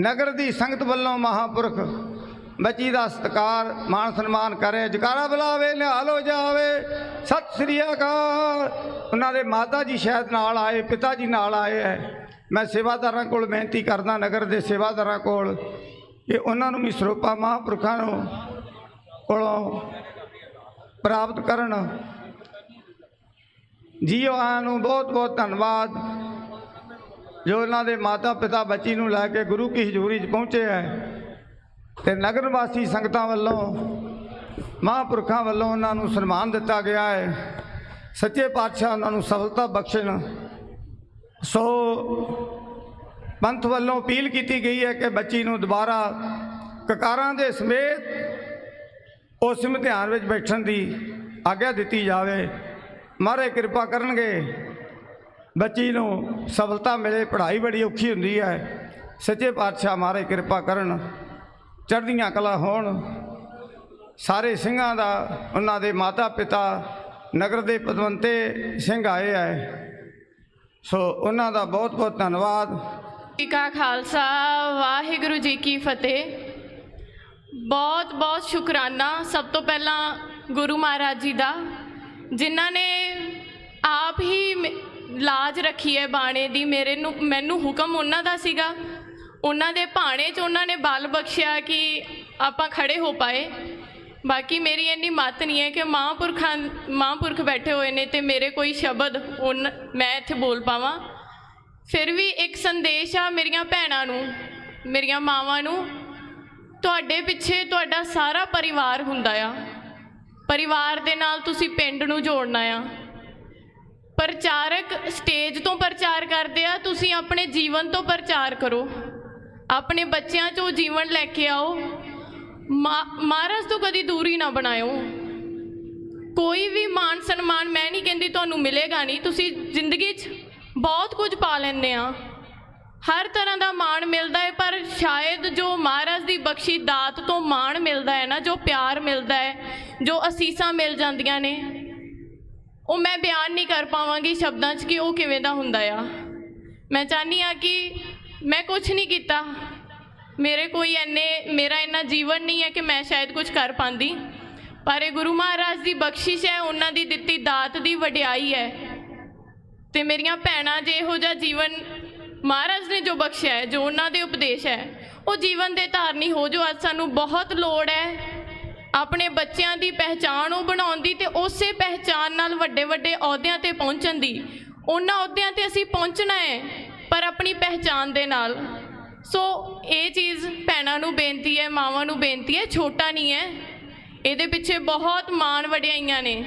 ਨਗਰ ਦੀ ਸੰਗਤ ਵੱਲੋਂ ਮਹਾਪੁਰਖ ਬੱਚੀ ਦਾ ਸਤਿਕਾਰ, ਮਾਣ ਸਨਮਾਨ ਕਰੇ, ਜਕਾਰਾ ਬੁਲਾਵੇ, ਨਿਹਾਲ ਹੋ ਜਾਵੇ। ਸਤਿ ਸ੍ਰੀ ਅਕਾਲ। ਉਹਨਾਂ ਦੇ ਮਾਤਾ ਜੀ ਸ਼ਾਇਦ ਨਾਲ ਆਏ, ਪਿਤਾ ਜੀ ਨਾਲ ਆਏ ਹੈ ਮੈਂ ਸੇਵਾਦਾਰਾਂ ਕੋਲ ਬੇਨਤੀ ਕਰਦਾ, ਨਗਰ ਦੇ ਸੇਵਾਦਾਰਾਂ ਕੋਲ, ਕਿ ਉਹਨਾਂ ਨੂੰ ਵੀ ਸਰੋਪਾ ਮਹਾਂਪੁਰਖਾਂ ਨੂੰ ਕੋਲੋਂ ਪ੍ਰਾਪਤ ਕਰਨ। ਜੀਓ ਨੂੰ ਬਹੁਤ ਬਹੁਤ ਧੰਨਵਾਦ। ਜੋ ਉਹਨਾਂ ਦੇ ਮਾਤਾ ਪਿਤਾ ਬੱਚੀ ਨੂੰ ਲੈ ਕੇ ਗੁਰੂ ਕੀ ਹਜ਼ੂਰੀ 'ਚ ਪਹੁੰਚੇ ਹੈ ਤੇ ਨਗਰ ਵਾਸੀ ਸੰਗਤਾਂ ਵੱਲੋਂ, ਮਹਾਂਪੁਰਖਾਂ ਵੱਲੋਂ ਉਹਨਾਂ ਨੂੰ ਸਨਮਾਨ ਦਿੱਤਾ ਗਿਆ ਹੈ। ਸੱਚੇ ਪਾਤਸ਼ਾਹ ਉਹਨਾਂ ਨੂੰ ਸਫਲਤਾ ਬਖਸ਼ਣ। ਸੋ ਪੰਥ ਵੱਲੋਂ ਅਪੀਲ ਕੀਤੀ ਗਈ ਹੈ ਕਿ ਬੱਚੀ ਨੂੰ ਦੁਬਾਰਾ ਕਕਾਰਾਂ ਦੇ ਸਮੇਤ ਉਸ ਇਮਤਿਹਾਨ ਵਿੱਚ ਬੈਠਣ ਦੀ ਆਗਿਆ ਦਿੱਤੀ ਜਾਵੇ। ਮਹਾਰਾਜ ਕਿਰਪਾ ਕਰਨਗੇ। ਬੱਚੀ ਨੂੰ ਸਫਲਤਾ ਮਿਲੇ, ਪੜ੍ਹਾਈ ਬੜੀ ਔਖੀ ਹੁੰਦੀ ਹੈ। ਸੱਚੇ ਪਾਤਸ਼ਾਹ ਮਹਾਰਾਜ ਕਿਰਪਾ ਕਰਨ, ਚੜ੍ਹਦੀਆਂ ਕਲਾ ਹੋਣ। ਸਾਰੇ ਸਿੰਘਾਂ ਦਾ, ਉਹਨਾਂ ਦੇ ਮਾਤਾ ਪਿਤਾ ਨਗਰ ਦੇ ਪਦਵੰਤੇ ਸਿੰਘ ਆਏ ਹੈ। ਸੋ ਉਹਨਾਂ ਦਾ ਬਹੁਤ ਬਹੁਤ ਧੰਨਵਾਦ ਜੀ ਕਾ ਖਾਲਸਾ, ਵਾਹਿਗੁਰੂ ਜੀ ਕੀ ਫਤਿਹ। ਬਹੁਤ ਬਹੁਤ ਸ਼ੁਕਰਾਨਾ ਸਭ ਤੋਂ ਪਹਿਲਾਂ ਗੁਰੂ ਮਹਾਰਾਜ ਜੀ ਦਾ, ਜਿਨ੍ਹਾਂ ਨੇ ਆਪ ਹੀ ਲਾਜ ਰੱਖੀ ਹੈ ਬਾਣੇ ਦੀ, ਮੇਰੇ ਨੂੰ, ਮੈਨੂੰ ਹੁਕਮ ਉਹਨਾਂ ਦਾ ਸੀਗਾ। ਉਹਨਾਂ ਦੇ ਭਾਣੇ 'ਚ ਉਹਨਾਂ ਨੇ ਬਲ ਬਖਸ਼ਿਆ ਕਿ ਆਪਾਂ ਖੜੇ ਹੋ ਪਾਏ। ਬਾਕੀ ਮੇਰੀ ਇੰਨੀ ਮੱਤ ਨਹੀਂ ਹੈ ਕਿ ਮਹਾਂਪੁਰਖਾਂ, ਮਹਾਂਪੁਰਖ ਬੈਠੇ ਹੋਏ ਨੇ ਤੇ ਮੇਰੇ ਕੋਈ ਸ਼ਬਦ ਉਨ, ਮੈਂ ਇੱਥੇ ਬੋਲ ਪਾਵਾਂ। ਫਿਰ ਵੀ ਇੱਕ ਸੰਦੇਸ਼ ਆ ਮੇਰੀਆਂ ਭੈਣਾਂ ਨੂੰ, ਮੇਰੀਆਂ ਮਾਵਾਂ ਨੂੰ, ਤੁਹਾਡੇ ਪਿੱਛੇ ਤੁਹਾਡਾ ਸਾਰਾ ਪਰਿਵਾਰ ਹੁੰਦਾ ਆ। ਪਰਿਵਾਰ ਦੇ ਨਾਲ ਤੁਸੀਂ ਪਿੰਡ ਨੂੰ ਜੋੜਨਾ ਆ। ਪ੍ਰਚਾਰਕ ਸਟੇਜ ਤੋਂ ਪ੍ਰਚਾਰ ਕਰਦੇ ਆ, ਤੁਸੀਂ ਆਪਣੇ ਜੀਵਨ ਤੋਂ ਪ੍ਰਚਾਰ ਕਰੋ। ਆਪਣੇ ਬੱਚਿਆਂ 'ਚੋਂ ਜੀਵਨ ਲੈ ਕੇ ਆਓ। ਮਾ- ਮਹਾਰਾਜ ਤੋਂ ਕਦੀ ਦੂਰੀ ਨਾ ਬਣਾਇਓ। ਕੋਈ ਵੀ ਮਾਨ ਸਨਮਾਨ ਮੈਂ ਨਹੀਂ ਕਹਿੰਦੀ ਤੁਹਾਨੂੰ ਮਿਲੇਗਾ ਨਹੀਂ। ਤੁਸੀਂ ਜ਼ਿੰਦਗੀ 'ਚ ਬਹੁਤ ਕੁਝ ਪਾ ਲੈਂਦੇ ਆ। ਹਰ ਤਰ੍ਹਾਂ ਦਾ ਮਾਣ ਮਿਲਦਾ ਹੈ, ਪਰ ਸ਼ਾਇਦ ਜੋ ਮਹਾਰਾਜ ਦੀ ਬਖਸ਼ੀ ਦਾਤ ਤੋਂ ਮਾਣ ਮਿਲਦਾ ਹੈ ਨਾ, ਜੋ ਪਿਆਰ ਮਿਲਦਾ ਹੈ, ਜੋ ਅਸੀਸਾਂ ਮਿਲ ਜਾਂਦੀਆਂ ਨੇ ਉਹ ਮੈਂ ਬਿਆਨ ਨਹੀਂ ਕਰ ਪਾਵਾਂਗੀ ਸ਼ਬਦਾਂ 'ਚ ਕਿ ਉਹ ਕਿਵੇਂ ਦਾ ਹੁੰਦਾ ਆ। ਮੈਂ ਚਾਹਨੀ ਆ ਕਿ ਮੈਂ ਕੁਝ ਨਹੀਂ ਕੀਤਾ। ਮੇਰੇ ਕੋਈ ਐਨੇ ਮੇਰਾ ਇੰਨਾ ਜੀਵਨ ਨਹੀਂ ਹੈ ਕਿ ਮੈਂ ਸ਼ਾਇਦ ਕੁਝ ਕਰ ਪਾਂਦੀ। ਪਰ ਇਹ ਗੁਰੂ ਮਹਾਰਾਜ ਦੀ ਬਖਸ਼ਿਸ਼ ਹੈ, ਉਹਨਾਂ ਦੀ ਦਿੱਤੀ ਦਾਤ ਦੀ ਵਡਿਆਈ ਹੈ। ਤੇ ਮੇਰੀਆਂ ਭੈਣਾਂ ਜੇ ਇਹੋ ਜਿਹਾ ਜੀਵਨ ਮਹਾਰਾਜ ਨੇ ਜੋ ਬਖਸ਼ਿਆ ਹੈ, ਜੋ ਉਹਨਾਂ ਦੇ ਉਪਦੇਸ਼ ਹੈ, ਉਹ ਜੀਵਨ ਦੇ ਧਾਰਨੀ ਹੋ ਜੋ ਅੱਜ ਸਾਨੂੰ ਬਹੁਤ ਲੋੜ ਹੈ। ਆਪਣੇ ਬੱਚਿਆਂ ਦੀ ਪਹਿਚਾਣ ਉਹ ਬਣਾਉਣ ਦੀ ਤੇ ਉਸੇ ਪਹਿਚਾਣ ਨਾਲ ਵੱਡੇ ਵੱਡੇ ਅਹੁਦਿਆਂ ਤੇ ਪਹੁੰਚਣ ਦੀ। ਉਹਨਾਂ ਅਹੁਦਿਆਂ ਤੇ ਅਸੀਂ ਪਹੁੰਚਣਾ ਹੈ, ਪਰ ਆਪਣੀ ਪਹਿਚਾਣ ਦੇ ਨਾਲ। ਸੋ ਇਹ ਚੀਜ਼ ਭੈਣਾਂ ਨੂੰ ਬੇਨਤੀ ਹੈ, ਮਾਵਾਂ ਨੂੰ ਬੇਨਤੀ ਹੈ, ਛੋਟਾ ਨਹੀਂ ਹੈ। ਇਹਦੇ ਪਿੱਛੇ ਬਹੁਤ ਮਾਣ ਵਡਿਆਈਆਂ ਨੇ।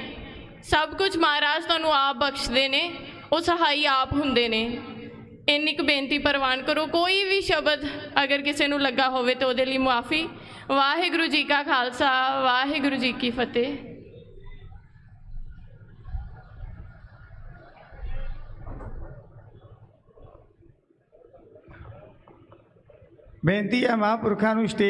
ਸਭ ਕੁਝ ਮਹਾਰਾਜ ਤੁਹਾਨੂੰ ਆਪ ਬਖਸ਼ਦੇ ਨੇ, ਉਹ ਸਹਾਈ ਆਪ ਹੁੰਦੇ ਨੇ। ਇੰਨੀ ਕੁ ਬੇਨਤੀ ਪ੍ਰਵਾਨ ਕਰੋ, ਕੋਈ ਵੀ ਸ਼ਬਦ ਅਗਰ ਕਿਸੇ ਨੂੰ ਲੱਗਾ ਹੋਵੇ ਤਾਂ ਉਹਦੇ ਲਈ ਮੁਆਫੀ। ਵਾਹਿਗੁਰੂ ਜੀ ਕਾ ਖਾਲਸਾ, ਵਾਹਿਗੁਰੂ ਜੀ ਕੀ ਫਤਿਹ। ਬੇਨਤੀ ਹੈ ਮਹਾਂਪੁਰਖਾਂ ਨੂੰ ਸਟੇਜ